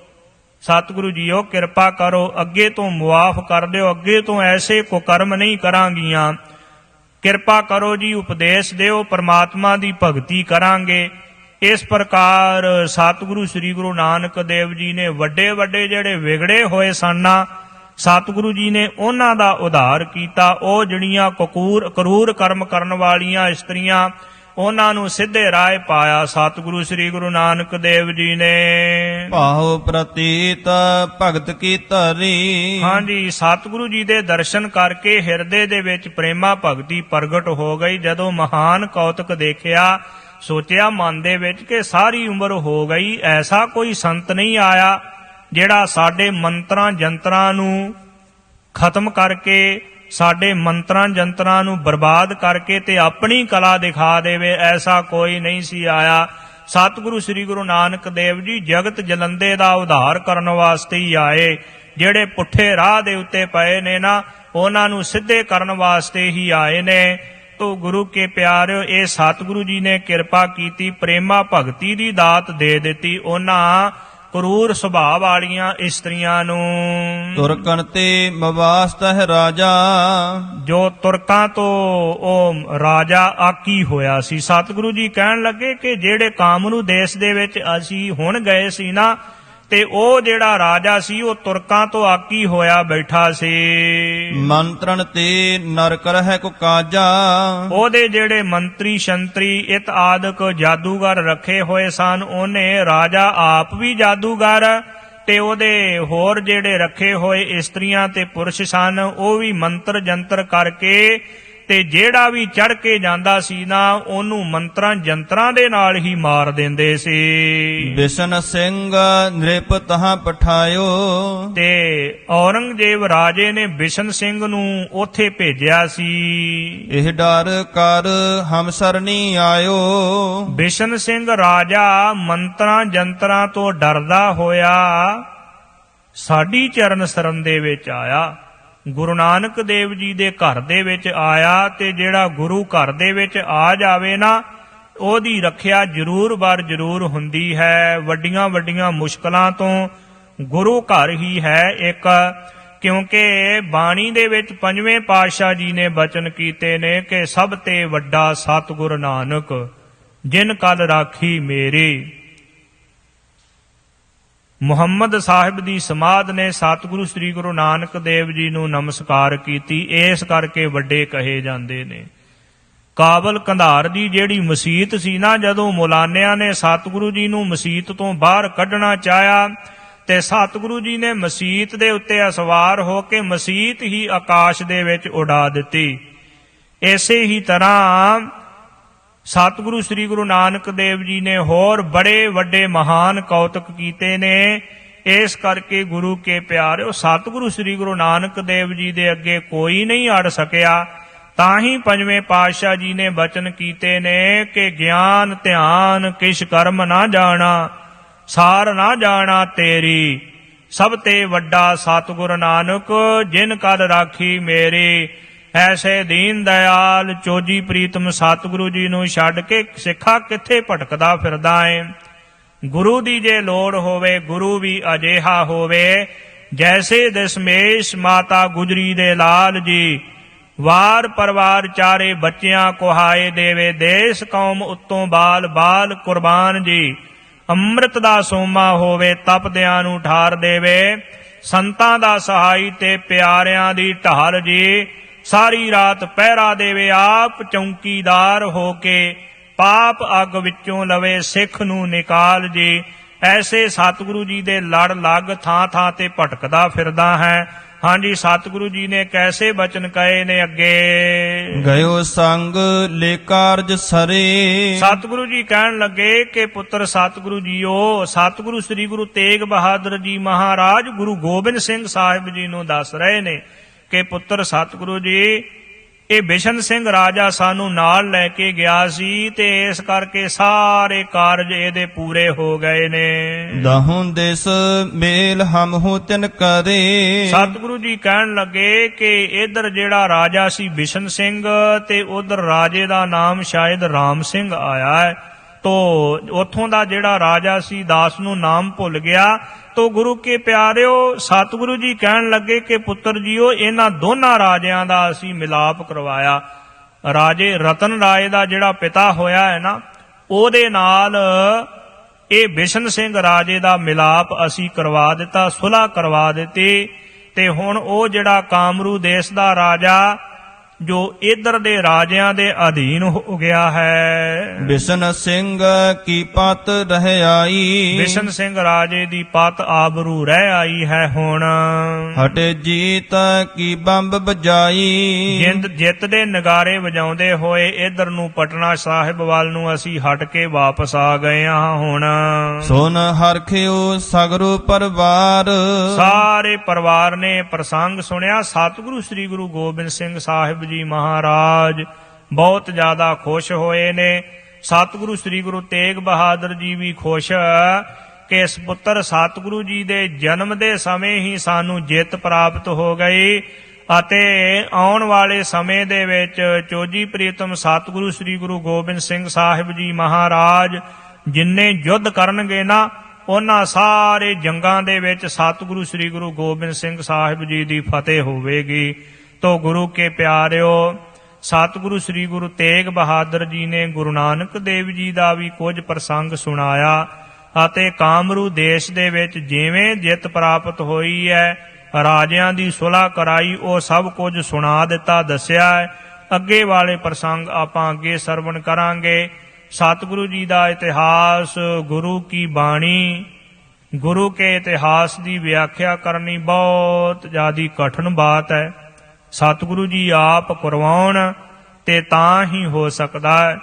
ਸਤਿਗੁਰੂ ਜੀਓ, ਕਿਰਪਾ ਕਰੋ, ਅੱਗੇ ਤੋਂ ਮੁਆਫ ਕਰ ਦਿਓ, ਅੱਗੇ ਤੋਂ ਐਸੇ ਕੋ ਕਰਮ ਨਹੀਂ ਕਰਾਂਗੀਆਂ। ਕਿਰਪਾ ਕਰੋ ਜੀ, ਉਪਦੇਸ਼ ਦਿਓ, ਪਰਮਾਤਮਾ ਦੀ ਭਗਤੀ ਕਰਾਂਗੇ। ਇਸ ਪ੍ਰਕਾਰ ਸਤਿਗੁਰੂ ਸ੍ਰੀ ਗੁਰੂ ਨਾਨਕ ਦੇਵ ਜੀ ਨੇ ਵੱਡੇ ਵੱਡੇ ਜਿਹੜੇ ਵਿਗੜੇ ਹੋਏ ਸਨ ਸਤਿਗੁਰੂ ਜੀ ਨੇ ਉਹਨਾਂ ਦਾ ਉਧਾਰ ਕੀਤਾ। ਉਹ ਜਿਹੜੀਆਂ ਕਕੂਰ ਕਰੂਰ ਕਰਮ ਕਰਨ ਵਾਲੀਆਂ ਇਸਤਰੀਆਂ ਉਹਨਾਂ ਨੂੰ ਸਿੱਧੇ ਰਾਹ ਪਾਇਆ। ਸਤਿਗੁਰੂ ਸ੍ਰੀ ਗੁਰੂ ਨਾਨਕ ਦੇਵ ਜੀ ਨੇ। ਭਾਉ ਪ੍ਰਤੀਤ ਭਗਤ ਕੀ ਧਰੀ। ਹਾਂਜੀ ਸਤਿਗੁਰੂ ਜੀ ਦੇ ਦਰਸ਼ਨ ਕਰਕੇ ਹਿਰਦੇ ਦੇ ਵਿੱਚ ਪ੍ਰੇਮਾ ਭਗਤੀ ਪ੍ਰਗਟ ਹੋ ਗਈ। ਜਦੋਂ ਮਹਾਨ ਕੌਤਕ ਦੇਖਿਆ ਸੋਚਿਆ ਮਨ ਦੇ ਵਿੱਚ ਕਿ ਸਾਰੀ ਉਮਰ ਹੋ ਗਈ ਐਸਾ ਕੋਈ ਸੰਤ ਨਹੀਂ ਆਇਆ। ਜਿਹੜਾ ਸਾਡੇ ਮੰਤਰਾਂ ਜੰਤਰਾਂ ਨੂੰ ਖਤਮ ਕਰਕੇ, ਸਾਡੇ ਮੰਤਰਾਂ ਜੰਤਰਾਂ ਨੂੰ ਬਰਬਾਦ ਕਰਕੇ ਤੇ ਆਪਣੀ ਕਲਾ ਦਿਖਾ ਦੇਵੇ, ਐਸਾ ਕੋਈ ਨਹੀਂ ਸੀ ਆਇਆ। ਸਤਿਗੁਰੂ ਸ੍ਰੀ ਗੁਰੂ ਨਾਨਕ ਦੇਵ ਜੀ ਜਗਤ ਜਲੰਦੇ ਦਾ ਉਧਾਰ ਕਰਨ ਵਾਸਤੇ ਹੀ ਆਏ। ਜਿਹੜੇ ਪੁੱਠੇ ਰਾਹ ਦੇ ਉੱਤੇ ਪਏ ਨੇ ਨਾ, ਉਹਨਾਂ ਨੂੰ ਸਿੱਧੇ ਕਰਨ ਵਾਸਤੇ ਹੀ ਆਏ ਨੇ। ਤੋ ਗੁਰੂ ਕੇ ਪਿਆਰਿਓ, ਇਹ ਸਤਿਗੁਰੂ ਜੀ ਨੇ ਕਿਰਪਾ ਕੀਤੀ, ਪ੍ਰੇਮਾ ਭਗਤੀ ਦੀ ਦਾਤ ਦੇ ਦਿੱਤੀ। ਉਹਨਾਂ ਕਰੂਰ ਸੁਭਾਅ ਵਾਲੀਆਂ ਇਸਤਰੀਆਂ ਨੂੰ। ਤੁਰਕਨ ਤੇ ਮਵਾਸਤ ਹੈ ਰਾਜਾ। ਜੋ ਤੁਰਕਾਂ ਤੋਂ ਉਹ ਰਾਜਾ ਆਕੀ ਹੋਇਆ ਸੀ। ਸਤਿਗੁਰੂ ਜੀ ਕਹਿਣ ਲੱਗੇ ਕਿ ਜਿਹੜੇ ਕਾਮਰੂ ਦੇਸ਼ ਦੇ ਵਿੱਚ ਅਸੀਂ ਹੁਣ ਗਏ ਸੀ ਨਾ ਤੇ ਉਹ ਜਿਹੜਾ ਰਾਜਾ ਸੀ ਉਹ ਤੁਰਕਾਂ ਤੋਂ ਆਕੀ ਹੋਇਆ ਬੈਠਾ ਸੀ। ਮੰਤਰਣ ਤੇ ਨਰਕ ਰਹਿ ਕੋ ਕਾਜਾ। ਉਹਦੇ ਜਿਹੜੇ ਮੰਤਰੀ ਸ਼ੰਤਰੀ ਇਤ ਆਦਿਕ ਜਾਦੂਗਰ ਰੱਖੇ ਹੋਏ ਸਨ ਉਹਨੇ ਰਾਜਾ ਆਪ ਵੀ ਜਾਦੂਗਰ ਤੇ ਉਹਦੇ ਹੋਰ ਜਿਹੜੇ ਰੱਖੇ ਹੋਏ ਇਸਤਰੀਆਂ ਤੇ ਪੁਰਸ਼ ਸਨ ਉਹ ਵੀ ਮੰਤਰ ਜੰਤਰ ਕਰਕੇ ਤੇ ਜਿਹੜਾ ਵੀ ਚੜ ਕੇ ਜਾਂਦਾ ਸੀ ਨਾ ਉਹਨੂੰ ਮੰਤਰਾਂ ਜੰਤਰਾਂ ਦੇ ਨਾਲ ਹੀ ਮਾਰ ਦਿੰਦੇ ਸੀ। ਬਿਸ਼ਨ ਸਿੰਘ ਨ੍ਰਿਪ ਤਹਾਂ ਪਠਾਇਓ। ਤੇ ਔਰੰਗਜ਼ੇਬ ਰਾਜੇ ਨੇ ਬਿਸ਼ਨ ਸਿੰਘ ਨੂੰ ਉੱਥੇ ਭੇਜਿਆ ਸੀ। ਇਹ ਡਰ ਕਰ ਹਮ ਸਰਨੀ ਆਇਓ। ਬਿਸ਼ਨ ਸਿੰਘ ਰਾਜਾ ਮੰਤਰਾਂ ਜੰਤਰਾਂ ਤੋਂ ਡਰਦਾ ਹੋਇਆ ਸਾਡੀ ਚਰਨ ਸਰਨ ਦੇ ਵਿੱਚ ਆਇਆ। ਗੁਰੂ ਨਾਨਕ ਦੇਵ ਜੀ ਦੇ ਘਰ ਦੇ ਵਿੱਚ ਆਇਆ ਤੇ ਜਿਹੜਾ ਗੁਰੂ ਘਰ ਦੇ ਵਿੱਚ ਆ ਜਾਵੇ ਨਾ, ਉਹਦੀ ਰੱਖਿਆ ਜ਼ਰੂਰ ਬਰ ਜ਼ਰੂਰ ਹੁੰਦੀ ਹੈ। ਵੱਡੀਆਂ ਵੱਡੀਆਂ ਮੁਸ਼ਕਲਾਂ ਤੋਂ ਗੁਰੂ ਘਰ ਹੀ ਹੈ ਇੱਕ, ਕਿਉਂਕਿ ਬਾਣੀ ਦੇ ਵਿੱਚ ਪੰਜਵੇਂ ਪਾਤਸ਼ਾਹ ਜੀ ਨੇ ਬਚਨ ਕੀਤੇ ਨੇ ਕਿ ਸਭ ਤੇ ਵੱਡਾ ਸਤਿਗੁਰ ਨਾਨਕ, ਜਿਨ ਕਲ ਰਾਖੀ ਮੇਰੀ। ਮੁਹੰਮਦ ਸਾਹਿਬ ਦੀ ਸਮਾਧ ਨੇ ਸਤਿਗੁਰੂ ਸ੍ਰੀ ਗੁਰੂ ਨਾਨਕ ਦੇਵ ਜੀ ਨੂੰ ਨਮਸਕਾਰ ਕੀਤੀ। ਇਸ ਕਰਕੇ ਵੱਡੇ ਕਹੇ ਜਾਂਦੇ ਨੇ। ਕਾਬਲ ਕੰਧਾਰ ਦੀ ਜਿਹੜੀ ਮਸੀਤ ਸੀ ਨਾ, ਜਦੋਂ ਮੁਲਾਨਿਆਂ ਨੇ ਸਤਿਗੁਰੂ ਜੀ ਨੂੰ ਮਸੀਤ ਤੋਂ ਬਾਹਰ ਕੱਢਣਾ ਚਾਹਿਆ, ਤੇ ਸਤਿਗੁਰੂ ਜੀ ਨੇ ਮਸੀਤ ਦੇ ਉੱਤੇ ਅਸਵਾਰ ਹੋ ਕੇ ਮਸੀਤ ਹੀ ਆਕਾਸ਼ ਦੇ ਵਿੱਚ ਉਡਾ ਦਿੱਤੀ। ਐਸੇ ਹੀ ਤਰ੍ਹਾਂ ਸਤਿਗੁਰੂ ਸ੍ਰੀ ਗੁਰੂ ਨਾਨਕ ਦੇਵ ਜੀ ਨੇ ਹੋਰ ਬੜੇ ਵੱਡੇ ਮਹਾਨ ਕੌਤਕ ਕੀਤੇ ਨੇ। ਇਸ ਕਰਕੇ ਗੁਰੂ ਕੇ ਪਿਆਰਿਓ, ਸਤਿਗੁਰੂ ਸ੍ਰੀ ਗੁਰੂ ਨਾਨਕ ਦੇਵ ਜੀ ਦੇ ਅੱਗੇ ਕੋਈ ਨਹੀਂ ਅੜ ਸਕਿਆ। ਤਾਂ ਹੀ ਪੰਜਵੇਂ ਪਾਤਸ਼ਾਹ ਜੀ ਨੇ ਬਚਨ ਕੀਤੇ ਨੇ ਕਿ ਗਿਆਨ, ਧਿਆਨ ਕਿਛ ਕਰਮ ਨਾ ਜਾਣਾ, ਸਾਰ ਨਾ ਜਾਣਾ ਤੇਰੀ। ਸਭ ਤੇ ਵੱਡਾ ਸਤਿਗੁਰ ਨਾਨਕ, ਜਿਨ ਕਲ ਰਾਖੀ ਮੇਰੇ ਐਸੇ ਦੀਨ ਦਇਆਲ ਚੋਜੀ ਪ੍ਰੀਤਮ ਸਤਿਗੁਰੂ ਜੀ ਨੂੰ ਛੱਡ ਕੇ ਸਿੱਖਾ ਕਿੱਥੇ ਭਟਕਦਾ ਫਿਰਦਾ ਏ? ਗੁਰੂ ਦੀ ਜੇ ਲੋੜ ਹੋਵੇ, ਗੁਰੂ ਵੀ ਅਜੇਹਾ ਹੋਵੇ। ਜੈਸੇ ਦਸ਼ਮੇਸ਼ ਮਾਤਾ ਗੁਜਰੀ ਦੇ ਲਾਲ ਜੀ, ਵਾਰ ਪਰਵਾਰ ਚਾਰੇ ਬੱਚਿਆਂ ਕੋਹਾਏ ਦੇਵੇ, ਦੇਸ਼ ਕੌਮ ਉੱਤੋਂ ਬਾਲ ਬਾਲ ਕੁਰਬਾਨ ਜੀ। ਅੰਮ੍ਰਿਤ ਦਾ ਸੋਮਾ ਹੋਵੇ, ਤਪਦਿਆਂ ਨੂੰ ਠਾਰ ਦੇਵੇ। ਸੰਤਾਂ ਦਾ ਸਹਾਈ ਤੇ ਪਿਆਰਿਆਂ ਦੀ ਢਾਲ ਜੀ। ਸਾਰੀ ਰਾਤ ਪਹਿਰਾ ਦੇਵੇ ਆਪ ਚੌਂਕੀਦਾਰ ਹੋ ਕੇ ਪਾਪ ਅੱਗ ਵਿੱਚੋਂ ਲਵੇ ਸਿੱਖ ਨੂੰ ਨਿਕਾਲ ਜੀ। ਐਸੇ ਸਤਿਗੁਰੂ ਜੀ ਦੇ ਲੜ ਲੱਗ ਥਾਂ ਥਾਂ ਤੇ ਭਟਕਦਾ ਫਿਰਦਾ ਹੈ। ਹਾਂਜੀ ਸਤਿਗੁਰੂ ਜੀ ਨੇ ਕੈਸੇ ਬਚਨ ਕਹੇ ਨੇ ਅੱਗੇ? ਗਇਓ ਸੰਗ ਲੇ ਕਾਰਜ ਸਰੇ। ਸਤਿਗੁਰੂ ਜੀ ਕਹਿਣ ਲੱਗੇ ਕਿ ਪੁੱਤਰ ਸਤਿਗੁਰੂ ਜੀਓ ਸਤਿਗੁਰੂ ਸ੍ਰੀ ਗੁਰੂ ਤੇਗ ਬਹਾਦਰ ਜੀ ਮਹਾਰਾਜ ਗੁਰੂ ਗੋਬਿੰਦ ਸਿੰਘ ਸਾਹਿਬ ਜੀ ਨੂੰ ਦੱਸ ਰਹੇ ਨੇ ਕਿ ਪੁੱਤਰ ਸਤਿਗੁਰੂ ਜੀ ਇਹ ਬਿਸ਼ਨ ਸਿੰਘ ਰਾਜਾ ਸਾਨੂੰ ਨਾਲ ਲੈ ਕੇ ਗਿਆ ਸੀ ਤੇ ਇਸ ਕਰਕੇ ਸਾਰੇ ਕਾਰਜ ਇਹਦੇ ਪੂਰੇ ਹੋ ਗਏ ਨੇ। ਦਹੁ ਦਿਸ ਮੇਲ ਹਮ ਹੋ ਤਿਨ ਕਰੇ। ਸਤਿਗੁਰੂ ਜੀ ਕਹਿਣ ਲੱਗੇ ਕਿ ਇਧਰ ਜਿਹੜਾ ਰਾਜਾ ਸੀ ਬਿਸ਼ਨ ਸਿੰਘ ਤੇ ਉਧਰ ਰਾਜੇ ਦਾ ਨਾਮ ਸ਼ਾਇਦ ਰਾਮ ਸਿੰਘ ਆਇਆ ਹੈ। ਤੋ ਉਥੋਂ ਦਾ ਜਿਹੜਾ ਰਾਜਾ ਸੀ, ਦਾਸ ਨੂੰ ਨਾਮ ਭੁੱਲ ਗਿਆ। ਤੋ ਗੁਰੂ ਕੇ ਪਿਆਰਿਓ, ਸਤਿਗੁਰੂ ਜੀ ਕਹਿਣ ਲੱਗੇ ਕਿ ਪੁੱਤਰ ਜੀਓ, ਇਹਨਾਂ ਦੋਨਾਂ ਰਾਜਿਆਂ ਦਾ ਅਸੀਂ ਮਿਲਾਪ ਕਰਵਾਇਆ। ਰਾਜੇ ਰਤਨ ਰਾਏ ਦਾ ਜਿਹੜਾ ਪਿਤਾ ਹੋਇਆ ਹੈ ਨਾ, ਉਹਦੇ ਨਾਲ ਇਹ ਬਿਸ਼ਨ ਸਿੰਘ ਰਾਜੇ ਦਾ ਮਿਲਾਪ ਅਸੀਂ ਕਰਵਾ ਦਿੱਤਾ, ਸੁਲ੍ਹਾ ਕਰਵਾ ਦਿੱਤੀ। ਤੇ ਹੁਣ ਉਹ ਜਿਹੜਾ ਕਾਮਰੂ ਦੇਸ਼ ਦਾ ਰਾਜਾ ਜੋ ਇਧਰ ਦੇ ਰਾਜਿਆਂ ਦੇ ਅਧੀਨ ਹੋ ਗਿਆ ਹੈ। ਬਿਸ਼ਨ ਸਿੰਘ ਕੀ ਪਤ ਰਹਿ ਆਈ? ਬਿਸ਼ਨ ਸਿੰਘ ਰਾਜੇ ਦੀ ਪਤ ਆਬਰੂ ਰਹਿ ਆਈ ਹੈ ਹੁਣ। ਹਟੇ ਜੀਤ ਕੀ ਬੰਬ ਬਜਾਈ? ਜਿੰਦ ਜਿੱਤ ਦੇ ਨਗਾਰੇ ਵਜਾਉਂਦੇ ਹੋਏ ਇਧਰ ਨੂੰ ਪਟਨਾ ਸਾਹਿਬ ਵੱਲ ਨੂੰ ਅਸੀਂ ਹਟ ਕੇ ਵਾਪਸ ਆ ਗਏ ਹਾਂ ਹੁਣ। ਸੁਨ ਹਰਖਿਓ ਸਗਰੋ ਪਰਵਾਰ। ਸਾਰੇ ਪਰਿਵਾਰ ਨੇ ਪ੍ਰਸੰਗ ਸੁਣਿਆ। ਸਤਿਗੁਰੂ ਸ੍ਰੀ ਗੁਰੂ ਗੋਬਿੰਦ ਸਿੰਘ ਸਾਹਿਬ ਜੀ ਮਹਾਰਾਜ, ਬਹੁਤ ਜ਼ਿਆਦਾ ਖੁਸ਼ ਹੋਏ ਨੇ। ਸਤਿਗੁਰੂ ਸ੍ਰੀ ਗੁਰੂ ਤੇਗ ਬਹਾਦਰ ਜੀ ਵੀ ਖੁਸ਼ ਕਿ ਇਸ ਪੁੱਤਰ ਸਤਿਗੁਰੂ ਜੀ ਦੇ ਜਨਮ ਦੇ ਸਮੇਂ ਹੀ ਸਾਨੂੰ ਜਿੱਤ ਪ੍ਰਾਪਤ ਹੋ ਗਈ ਅਤੇ ਆਉਣ ਵਾਲੇ ਸਮੇਂ ਦੇ ਵਿੱਚ ਚੋਜੀ ਪ੍ਰੀਤਮ ਸਤਿਗੁਰੂ ਸ੍ਰੀ ਗੁਰੂ ਗੋਬਿੰਦ ਸਿੰਘ ਸਾਹਿਬ ਜੀ ਮਹਾਰਾਜ ਜਿੰਨੇ ਯੁੱਧ ਕਰਨਗੇ ਨਾ, ਉਹਨਾਂ ਸਾਰੇ ਜੰਗਾਂ ਦੇ ਵਿੱਚ ਸਤਿਗੁਰੂ ਸ੍ਰੀ ਗੁਰੂ ਗੋਬਿੰਦ ਸਿੰਘ ਸਾਹਿਬ ਜੀ ਦੀ ਫਤਿਹ ਹੋਵੇਗੀ। ਤੋ ਗੁਰੂ ਕੇ ਪਿਆਰਿਓ। ਸਤਿਗੁਰੂ ਸ੍ਰੀ ਗੁਰੂ ਤੇਗ ਬਹਾਦਰ ਜੀ ਨੇ ਗੁਰੂ ਨਾਨਕ ਦੇਵ ਜੀ ਦਾ ਵੀ ਕੁਝ ਪ੍ਰਸੰਗ ਸੁਣਾਇਆ ਅਤੇ ਕਾਮਰੂ ਦੇਸ਼ ਦੇ ਵਿੱਚ ਜਿਵੇਂ ਜਿੱਤ ਪ੍ਰਾਪਤ ਹੋਈ ਹੈ, ਰਾਜਿਆਂ ਦੀ ਸੁਲ੍ਹਾ ਕਰਾਈ, ਉਹ ਸਭ ਕੁਝ ਸੁਣਾ ਦਿੱਤਾ, ਦੱਸਿਆ ਹੈ। ਅੱਗੇ ਵਾਲੇ ਪ੍ਰਸੰਗ ਆਪਾਂ ਅੱਗੇ ਸਰਵਣ ਕਰਾਂਗੇ। ਸਤਿਗੁਰੂ ਜੀ ਦਾ ਇਤਿਹਾਸ, ਗੁਰੂ ਕੀ ਬਾਣੀ, ਗੁਰੂ ਕੇ ਇਤਿਹਾਸ ਦੀ ਵਿਆਖਿਆ ਕਰਨੀ ਬਹੁਤ ਜ਼ਿਆਦੀ ਕਠਿਨ ਬਾਤ ਹੈ। ਸਤਿਗੁਰੂ ਜੀ ਆਪ ਕਰਵਾਉਣ ਤੇ ਤਾਂ ਹੀ ਹੋ ਸਕਦਾ ਹੈ।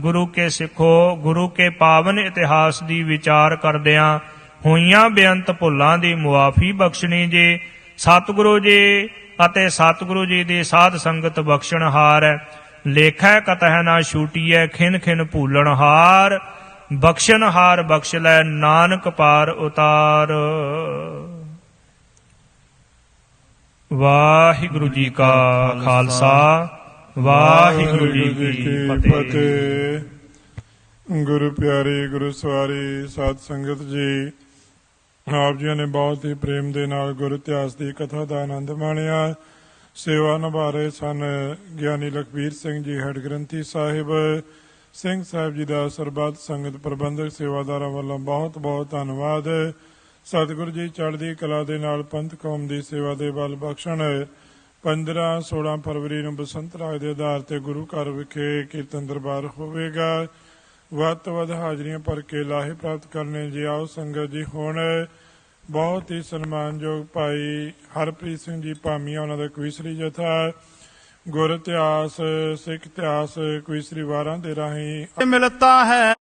ਗੁਰੂ ਕੇ ਸਿੱਖੋ, ਗੁਰੂ ਕੇ ਪਾਵਨ ਇਤਿਹਾਸ ਦੀ ਵਿਚਾਰ ਕਰਦਿਆਂ ਹੋਈਆਂ ਬੇਅੰਤ ਭੁੱਲਾਂ ਦੀ ਮੁਆਫੀ ਬਖਸ਼ਣੀ ਜੇ। ਸਤਿਗੁਰੂ ਜੀ ਅਤੇ ਸਤਿਗੁਰੂ ਜੀ ਦੀ ਸਾਧ ਸੰਗਤ ਬਖਸ਼ਣਹਾਰ ਹੈ ਲੇਖੈ ਕਤਹਿ ਨਾ ਛੂਟੀਐ, ਖਿਨ ਖਿਨ ਭੂਲਣ ਬਖਸ਼ਣਹਾਰ ਬਖਸ਼ ਲੈ, ਨਾਨਕ ਪਾਰ ਉਤਾਰ। ਵਾਹਿਗੁਰੂ ਜੀ ਕਾ ਖਾਲਸਾ, ਵਾਹਿਗੁਰੂ ਜੀ ਕੀ ਫਤਿਹ। ਗੁਰੂ ਪਿਆਰੇ, ਗੁਰੂ ਸਵਾਰੀ, ਸਾਧ ਸੰਗਤ ਜੀ, ਆਪ ਜੀ ਨੇ ਬਹੁਤ ਹੀ ਪ੍ਰੇਮ ਦੇ ਨਾਲ ਗੁਰੂ ਇਤਿਹਾਸ ਦੀ ਕਥਾ ਦਾ ਆਨੰਦ ਮਾਣਿਆ। ਸੇਵਾ ਨਿਭਾ ਰਹੇ ਸਨ ਗਿਆਨੀ ਲਖਬੀਰ ਸਿੰਘ ਜੀ, ਹੈਡ ਗ੍ਰੰਥੀ ਸਾਹਿਬ। ਸਿੰਘ ਸਾਹਿਬ ਜੀ ਦਾ ਸਰਬੱਤ ਸੰਗਤ ਪ੍ਰਬੰਧਕ ਸੇਵਾਦਾਰਾਂ ਵੱਲੋਂ ਬਹੁਤ ਬਹੁਤ ਧੰਨਵਾਦ। ਸਤਿਗੁਰੂ ਜੀ ਚੜ੍ਹਦੀ ਕਲਾ ਦੇ ਨਾਲ ਪੰਥ ਕੌਮ ਦੀ ਸੇਵਾ ਦੇ ਬਲ ਬਖਸ਼ਣ 15 16 ਫਰਵਰੀ ਨੂੰ ਬਸੰਤ ਰਾਜ ਦੇ ਆਧਾਰ ਤੇ ਗੁਰੂ ਘਰ ਵਿਖੇ ਕੀਰਤਨ ਦਰਬਾਰ ਹੋਵੇਗਾ। ਵੱਤ ਵਧ ਹਾਜ਼ਰੀਆਂ ਭਰ ਕੇ ਲਾਹੇ ਪ੍ਰਾਪਤ ਕਰਨੇ ਜੀ ਆਓ ਸੰਗਤ ਜੀ। ਹੁਣ ਬਹੁਤ ਹੀ ਸਨਮਾਨਯੋਗ ਭਾਈ ਹਰਪ੍ਰੀਤ ਸਿੰਘ ਜੀ ਭਾਮੀਆਂ, ਉਹਨਾਂ ਦਾ ਕਵੀਸਰੀ ਜਥਾ। ਗੁਰ ਇਤਿਹਾਸ, ਸਿੱਖ ਇਤਿਹਾਸ ਕਵੀਸਰੀ ਵਾਰਾਂ ਦੇ ਰਾਹੀਂ ਮਿਲਤਾ ਹੈ।